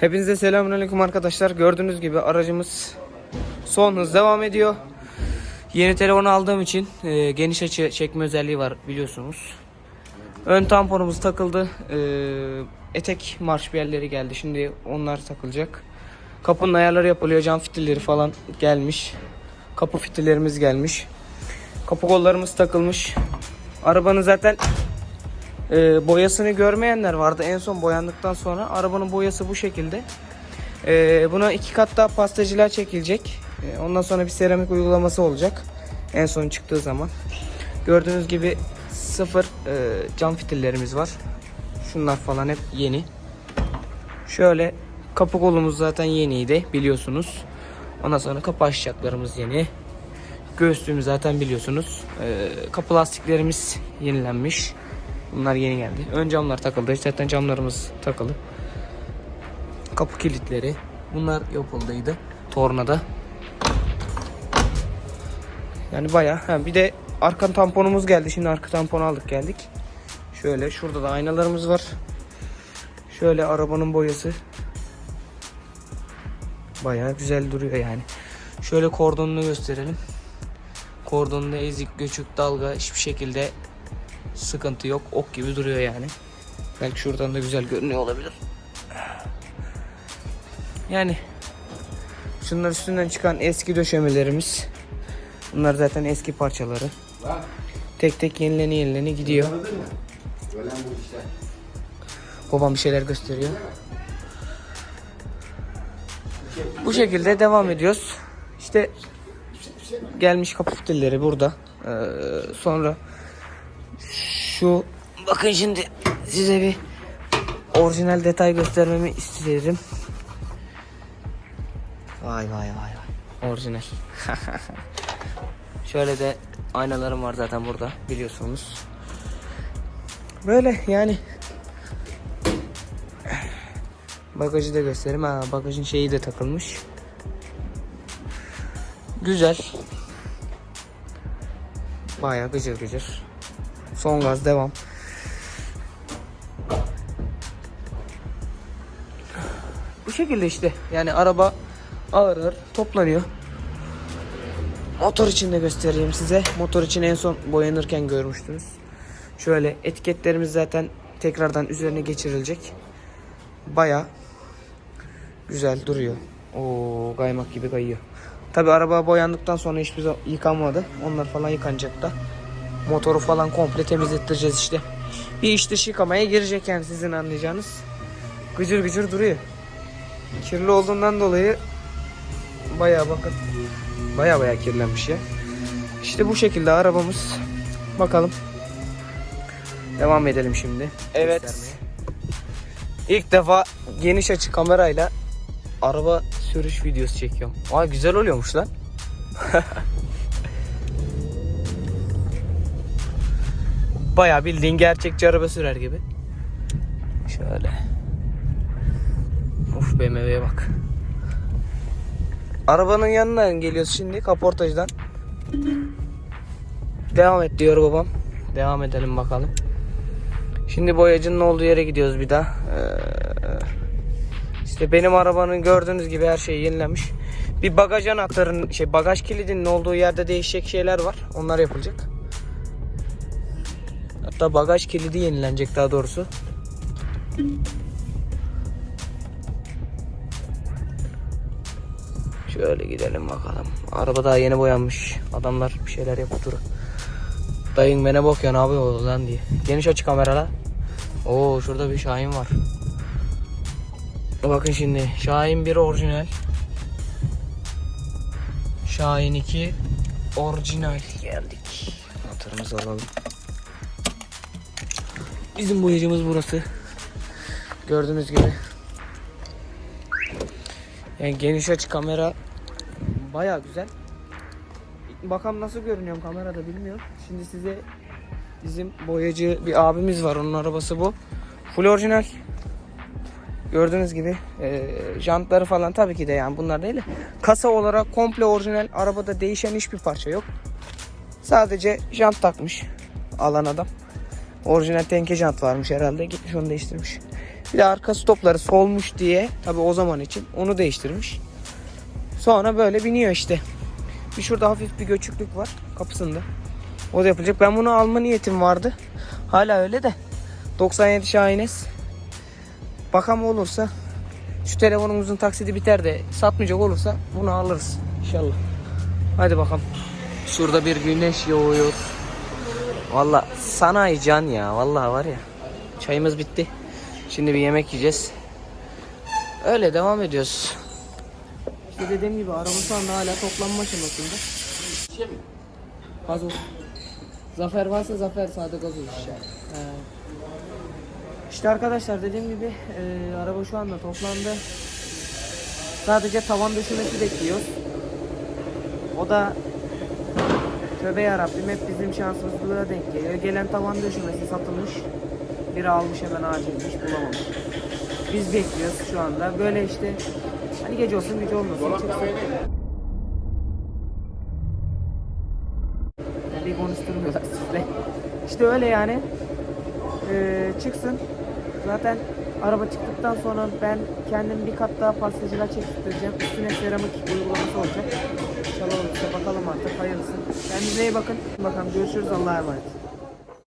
Hepinize selamünaleyküm arkadaşlar. Gördüğünüz gibi aracımız son hız devam ediyor. Yeni telefon aldığım için e, geniş açı çekme özelliği var biliyorsunuz. Ön tamponumuz takıldı. E, etek marş bir yerleri geldi. Şimdi onlar takılacak. Kapının ayarları yapılıyor. Cam fitilleri falan gelmiş. Kapı fitillerimiz gelmiş. Kapı kollarımız takılmış. Arabanın zaten e, boyasını görmeyenler vardı. En son boyandıktan sonra arabanın boyası bu şekilde. E, buna iki kat daha pastacılar çekilecek. E, ondan sonra bir seramik uygulaması olacak. En son çıktığı zaman. Gördüğünüz gibi sıfır e, cam fitillerimiz var. Şunlar falan hep yeni. Şöyle kapı kolumuz zaten yeniydi biliyorsunuz. Ondan sonra kapı açacaklarımız yeni. Göğüslüğümüz zaten biliyorsunuz. E, kapı lastiklerimiz yenilenmiş. Bunlar yeni geldi. Ön camlar takıldı. Zaten camlarımız takılı. Kapı kilitleri. Bunlar yapıldıydı. Tornada. Yani baya. Ha, bir de arka tamponumuz geldi. Şimdi arka tamponu aldık geldik. Şöyle şurada da aynalarımız var. Şöyle arabanın boyası. Baya güzel duruyor yani. Şöyle kordonunu gösterelim. Kordonunda ezik, göçük, dalga hiçbir şekilde sıkıntı yok. Ok gibi duruyor yani. Belki şuradan da güzel görünüyor olabilir. Yani şunlar üstünden çıkan eski döşemelerimiz. Bunlar zaten eski parçaları. Tek tek yenileni yenileni gidiyor. Ölen bu. Babam bir şeyler gösteriyor. Bu şekilde devam ediyoruz. İşte gelmiş kapı fitilleri burada. Ee, sonra şu bakın şimdi size bir orijinal detay göstermemi isterim. Vay vay vay vay. Orijinal. Şöyle de aynalarım var zaten burada biliyorsunuz. Böyle yani Bagajı da göstereyim. Ha, bagajın şeyi de takılmış. Güzel. Baya gıcır gıcır. Son gaz devam. Bu şekilde işte. Yani araba ağır ağır toplanıyor. Motor için de göstereyim size. Motor için en son boyanırken görmüştünüz. Şöyle etiketlerimiz zaten tekrardan üzerine geçirilecek. Baya güzel duruyor. O kaymak gibi kayıyor. Tabi araba boyandıktan sonra hiçbir zaman yıkanmadı. Onlar falan yıkanacak da. Motoru falan komple temizlettireceğiz işte. Bir iç dış yıkamaya girecek yani sizin anlayacağınız. Gıcır gıcır duruyor. Kirli olduğundan dolayı baya bakın. Baya baya kirlenmiş ya. İşte bu şekilde arabamız. Bakalım. Devam edelim şimdi. Evet. göstermeye. İlk defa geniş açı kamerayla araba sürüş videosu çekiyorum. Aa güzel oluyormuş lan. Bayağı bildiğin gerçekçi araba sürer gibi. Şöyle. Uf BMW'ye bak. Arabanın yanına geliyoruz şimdi kaportajdan. Devam et diyor babam. Devam edelim bakalım. Şimdi boyacının olduğu yere gidiyoruz bir daha. Ee, işte benim arabanın gördüğünüz gibi her şey yenilenmiş. Bir bagaj anahtarının şey bagaj kilidinin olduğu yerde değişecek şeyler var. Onlar yapılacak. Hatta bagaj kilidi yenilenecek daha doğrusu. Şöyle gidelim bakalım. Araba daha yeni boyanmış. Adamlar bir şeyler yapıp durur. Dayın bana bakıyor ne yapıyor lan diye. Geniş açı kameralar. Oo şurada bir Şahin var. Bakın şimdi Şahin 1 orijinal. Şahin 2 orijinal geldik. Anahtarımızı alalım. Bizim boyacımız burası. Gördüğünüz gibi. Yani geniş açı kamera baya güzel. Bakalım nasıl görünüyorum kamerada bilmiyorum. Şimdi size bizim boyacı bir abimiz var. Onun arabası bu. Full orijinal. Gördüğünüz gibi e, jantları falan tabii ki de yani bunlar değil. de Kasa olarak komple orijinal. Arabada değişen hiçbir parça yok. Sadece jant takmış alan adam. Orijinal tenke varmış herhalde. Gitmiş onu değiştirmiş. Bir de arka stopları solmuş diye tabi o zaman için onu değiştirmiş. Sonra böyle biniyor işte. Bir şurada hafif bir göçüklük var kapısında. O da yapılacak. Ben bunu alma niyetim vardı. Hala öyle de. 97 Şahines. Bakalım olursa şu telefonumuzun taksidi biter de satmayacak olursa bunu alırız inşallah. Hadi bakalım. Şurada bir güneş doğuyor. Valla sanayi can ya. Vallahi var ya. Çayımız bitti. Şimdi bir yemek yiyeceğiz. Öyle devam ediyoruz. İşte dediğim gibi araba şu anda hala toplanma aşamasında. Gazoz. Zafer varsa Zafer sade gazoz işte. He. İşte arkadaşlar dediğim gibi e, araba şu anda toplandı. Sadece tavan döşemesi bekliyor. O da tövbe yarabbim hep bizim şanssızlığa denk geliyor. Gelen tavan döşemesi satılmış. Biri almış hemen acilmiş bulamamış. Biz bekliyoruz şu anda. Böyle işte hani gece olsun gücü olmasın. çıksın. Bir konuşturmuyorlar sizle. İşte öyle yani. Ee, çıksın. Zaten araba çıktıktan sonra ben kendim bir kat daha pastacılar çektireceğim. Üstüne seramik uygulaması olacak. İnşallah olursa bakalım artık hayırlısı. Kendinize iyi bakın. Bakalım görüşürüz. Allah'a emanet.